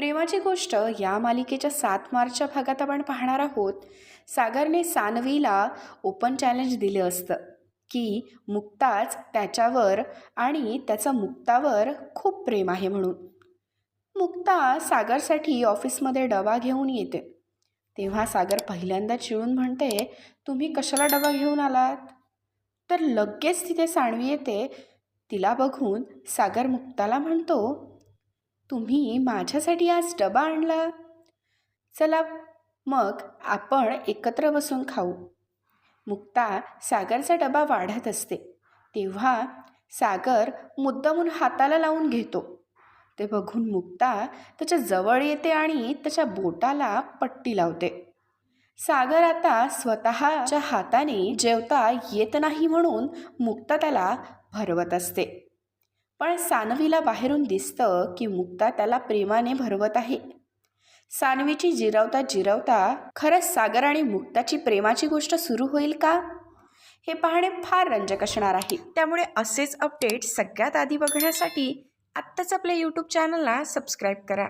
प्रेमाची गोष्ट या मालिकेच्या सात मार्चच्या भागात आपण पाहणार आहोत. सागरने सानवीला ओपन चॅलेंज दिलं असतं की मुक्ताच त्याच्यावर आणि त्याचं मुक्तावर खूप प्रेम आहे म्हणून. मुक्ता सागरसाठी ऑफिसमध्ये डबा घेऊन येते. तेव्हा सागर पहिल्यांदा चिळून म्हणते तुम्ही कशाला डबा घेऊन आलात? तर लगेच तिथे सानवी येते. तिला बघून सागर मुक्ताला म्हणतो तुम्ही माझ्यासाठी आज डबा आणला? चला मग आपण एकत्र बसून खाऊ. मुक्ता सागरचा डबा वाढत असते. तेव्हा सागर मुद्दामून हाताला लावून घेतो. ते बघून मुक्ता त्याच्याजवळ येते आणि त्याच्या बोटाला पट्टी लावते. सागर आता स्वतःच्या हाताने जेवता येत नाही म्हणून मुक्ता त्याला भरवत असते. पण सानवीला बाहेरून दिसतं की मुक्ता त्याला प्रेमाने भरवत आहे. सानवीची जिरवता जिरवता खरंच सागर आणि मुक्ताची प्रेमाची गोष्ट सुरू होईल का? हे पाहणे फार रंजक असणार आहे. त्यामुळे असेच अपडेट सगळ्यात आधी बघण्यासाठी आत्ताच आपल्या यूट्यूब चॅनलला सबस्क्राईब करा.